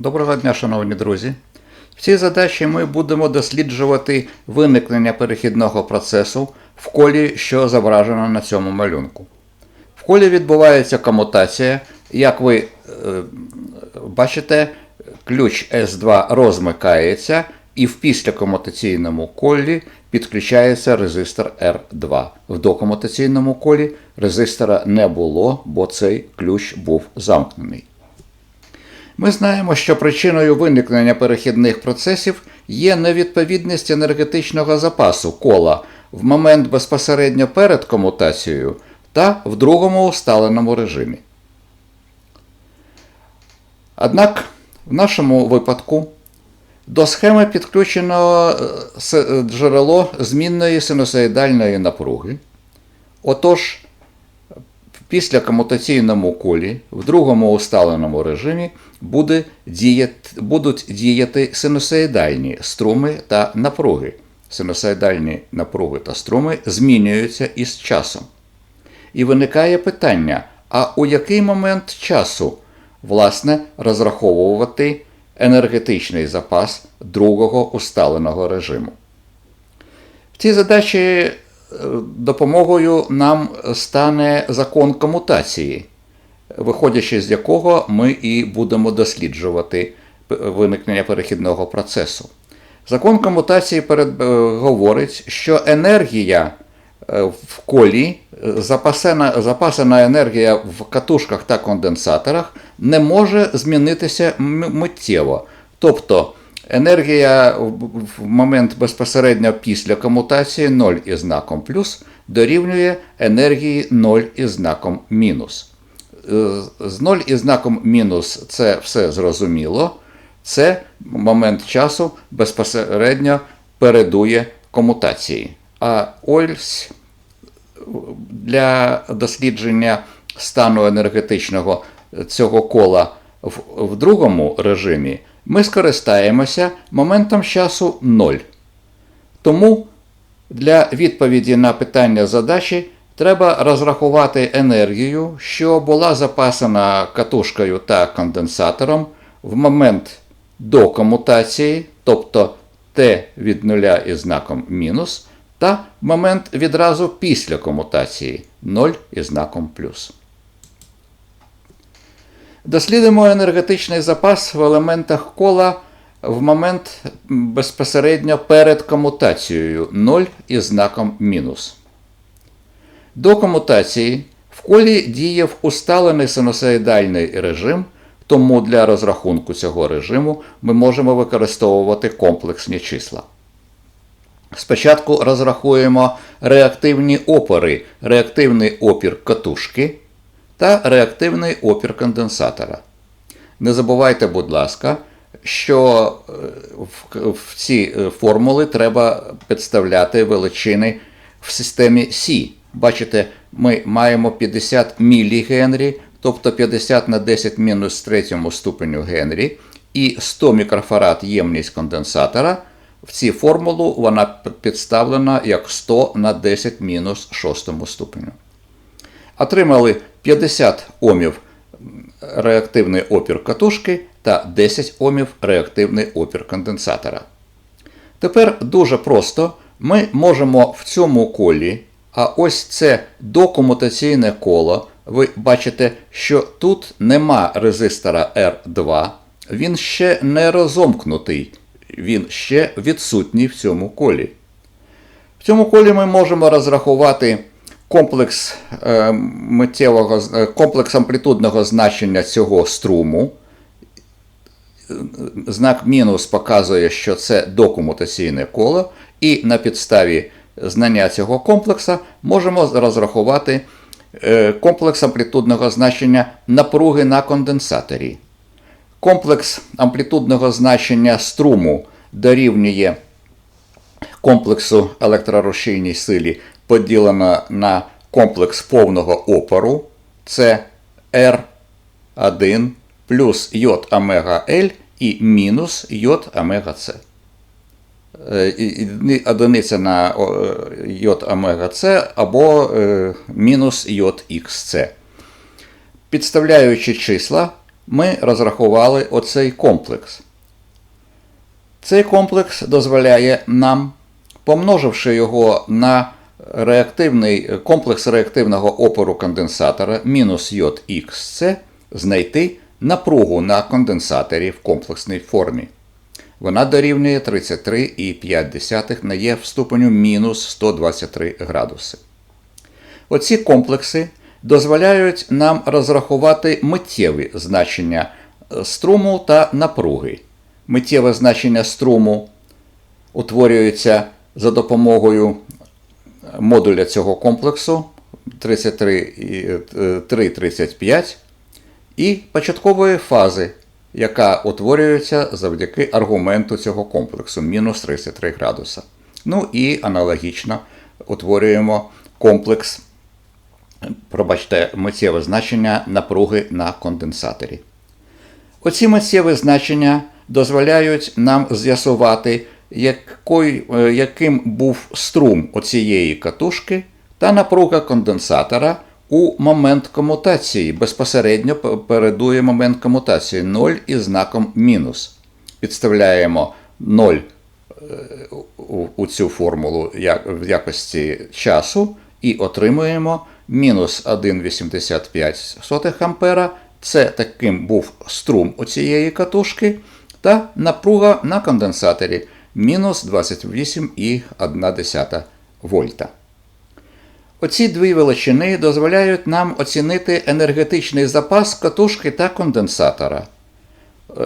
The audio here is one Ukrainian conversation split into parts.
Доброго дня, шановні друзі. В цій задачі ми будемо досліджувати виникнення перехідного процесу в колі, що зображено на цьому малюнку. В колі відбувається комутація. Як ви е, бачите, ключ S2 розмикається, і в післякомутаційному колі підключається резистор R2. В докомутаційному колі резистора не було, бо цей ключ був замкнений. Ми знаємо, що причиною виникнення перехідних процесів є невідповідність енергетичного запасу кола в момент безпосередньо перед комутацією та в другому усталеному режимі. Однак в нашому випадку до схеми підключено е, джерело змінної синусоїдальної напруги. Отож, в післякомутаційному колі в другому усталеному режимі буде діяти, будуть діяти синусоїдальні струми та напруги. Синусоїдальні напруги та струми змінюються із часом. І виникає питання: а у який момент часу, власне, розраховувати енергетичний запас другого усталеного режиму? В цій задачі допомогою нам стане закон комутації, виходячи з якого ми і будемо досліджувати виникнення перехідного процесу. Закон комутації перед, е, говорить, що енергія е, в колі, е, запасена, запасена енергія в катушках та конденсаторах не може змінитися миттєво. Тобто енергія в момент безпосередньо після комутації 0 із знаком плюс дорівнює енергії 0 із знаком мінус. Е, З 0 із знаком мінус це все зрозуміло. Це момент часу безпосередньо передує комутації. А ось для дослідження стану енергетичного цього кола в, в другому режимі ми скористаємося моментом часу 0. Тому для відповіді на питання задачі треба розрахувати енергію, що була запасена катушкою та конденсатором в момент до комутації, тобто t від нуля із знаком мінус, та момент відразу після комутації 0 із знаком плюс. Дослідимо енергетичний запас в елементах кола в момент безпосередньо перед комутацією 0 із знаком мінус. До комутації в колі діяв усталений синусоїдальний режим, тому для розрахунку цього режиму ми можемо використовувати комплексні числа. Спочатку розрахуємо реактивні опори, реактивний опір катушки та реактивний опір конденсатора. Не забувайте, будь ласка, що е, в, ці е, формули треба підставляти величини в системі Сі. Бачите, ми маємо 50 мілігенрі, тобто 50 на 10 мінус третьому ступеню Генрі, і 100 мікрофарад ємність конденсатора. В цій формулу вона підставлена як 100 на 10 мінус шостому ступеню. Отримали 50 омів реактивний опір катушки та 10 омів реактивний опір конденсатора. Тепер дуже просто ми можемо в цьому колі, а ось це докомутаційне коло. Ви бачите, що тут нема резистора R2, він ще не розомкнутий, він ще відсутній в цьому колі. В цьому колі ми можемо розрахувати комплекс, е, миттєвого, е, комплекс амплітудного значення цього струму. Знак мінус показує, що це докомутаційне коло, і на підставі знання цього комплекса можемо розрахувати е, комплекс амплітудного значення напруги на конденсаторі. Комплекс амплітудного значення струму дорівнює комплексу електрорушійній силі поділено на комплекс повного опору. Це R1 плюс йод омега L і мінус йод омега С. Е, Одиниця на йод омега С або е, мінус йод XC. Підставляючи числа, ми розрахували оцей комплекс. Цей комплекс дозволяє нам, помноживши його на реактивний комплекс реактивного опору конденсатора мінус JXC, знайти напругу на конденсаторі в комплексній формі. Вона дорівнює 33,5 на Є в ступеню мінус 123 градуси. Оці комплекси дозволяють нам розрахувати миттєві значення е, струму та напруги. Миттєве значення струму утворюється за допомогою модуля цього комплексу 33,35 і початкової фази, яка утворюється завдяки аргументу цього комплексу мінус 33 градуса. Ну і аналогічно утворюємо комплекс, пробачте, миттєве значення напруги на конденсаторі. Оці миттєві значення дозволяють нам з'ясувати, який, яким був струм оцієї катушки та напруга конденсатора у момент комутації. Безпосередньо передує момент комутації 0 із знаком мінус. Підставляємо 0 у цю формулу в якості часу і отримуємо мінус 1,85 ампера. Це таким був струм у цієї катушки, та напруга на конденсаторі мінус 28,1 вольта. Оці дві величини дозволяють нам оцінити енергетичний запас катушки та конденсатора.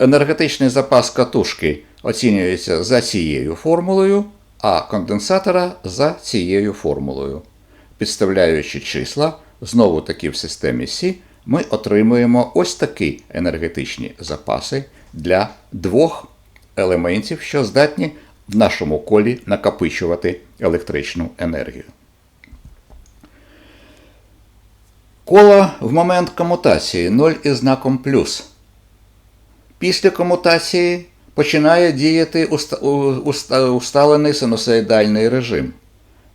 Енергетичний запас катушки оцінюється за цією формулою, а конденсатора за цією формулою. Підставляючи числа, знову таки в системі Сі, ми отримуємо ось такі енергетичні запаси для двох елементів, що здатні в нашому колі накопичувати електричну енергію. Коло в момент комутації 0 із знаком плюс. Після комутації починає діяти усталений синусоїдальний режим.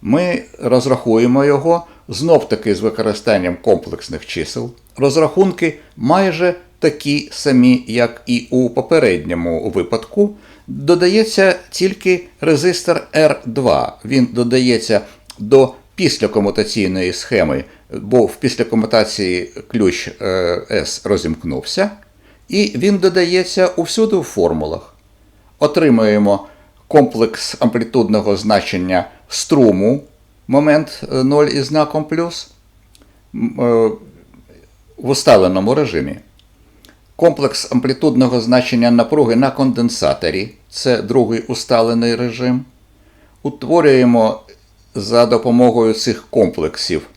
Ми розрахуємо його знов-таки з використанням комплексних чисел. Розрахунки майже такі самі, як і у попередньому випадку. Додається тільки резистор R2. Він додається до післякомутаційної схеми, бо в післякомутації ключ S розімкнувся, і він додається усюди в формулах. Отримуємо комплекс амплітудного значення струму, момент 0 із знаком плюс в усталеному режимі. Комплекс амплітудного значення напруги на конденсаторі це другий усталений режим. Утворюємо за допомогою цих комплексів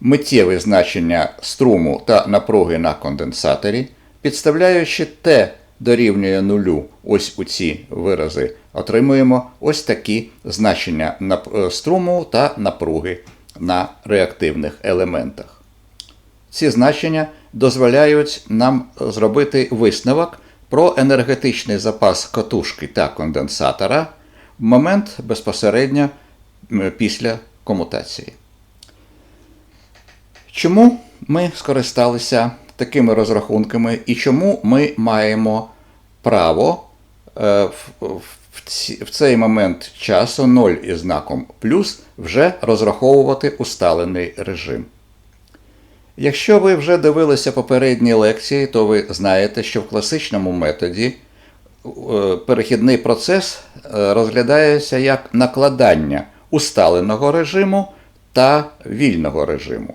миттєве значення струму та напруги на конденсаторі, підставляючи Т дорівнює нулю, ось у ці вирази, отримуємо ось такі значення струму та напруги на реактивних елементах. Ці значення дозволяють нам зробити висновок про енергетичний запас катушки та конденсатора в момент безпосередньо після комутації. Чому ми скористалися такими розрахунками і чому ми маємо право в цей момент часу 0 із знаком плюс вже розраховувати усталений режим? Якщо ви вже дивилися попередні лекції, то ви знаєте, що в класичному методі перехідний процес розглядається як накладання усталеного режиму та вільного режиму.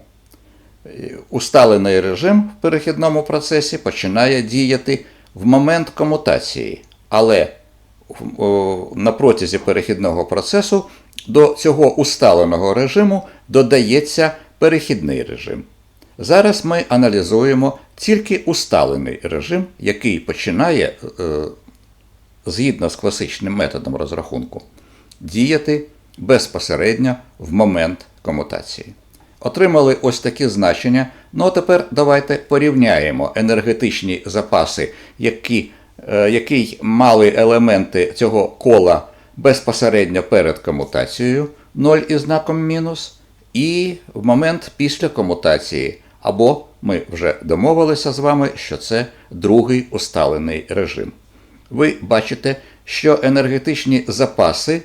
Усталений режим в перехідному процесі починає діяти в момент комутації, але на протязі перехідного процесу до цього усталеного режиму додається перехідний режим. Зараз ми аналізуємо тільки усталений режим, який починає, згідно з класичним методом розрахунку, діяти безпосередньо в момент комутації. Отримали ось такі значення. Ну а тепер давайте порівняємо енергетичні запаси, які, які мали елементи цього кола безпосередньо перед комутацією 0 із знаком мінус, і в момент після комутації, або ми вже домовилися з вами, що це другий усталений режим. Ви бачите, що енергетичні запаси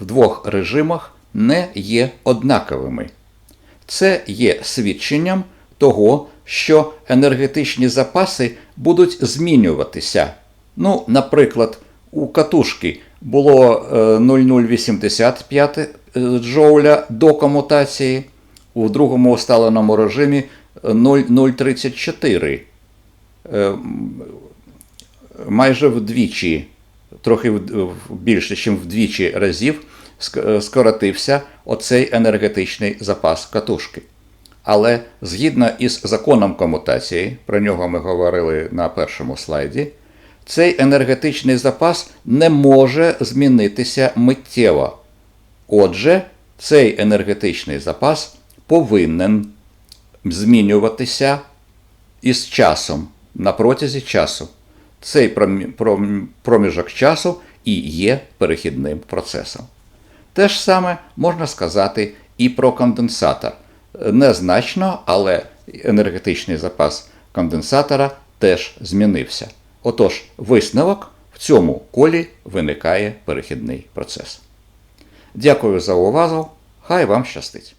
в двох режимах не є однаковими. Це є свідченням того, що енергетичні запаси будуть змінюватися. Ну, наприклад, у катушки було е, 0,085 е, джоуля до комутації, у другому усталеному режимі е, 0,034. Е, Майже вдвічі, трохи більше, ніж вдвічі разів е, скоротився оцей енергетичний запас катушки. Але згідно із законом комутації, про нього ми говорили на першому слайді, цей енергетичний запас не може змінитися миттєво. Отже, цей енергетичний запас повинен змінюватися із часом на протязі часу. Цей проміжок часу і є перехідним процесом. Те ж саме можна сказати і про конденсатор. Незначно, але енергетичний запас конденсатора теж змінився. Отож, висновок в цьому колі виникає перехідний процес. Дякую за увагу. Хай вам щастить!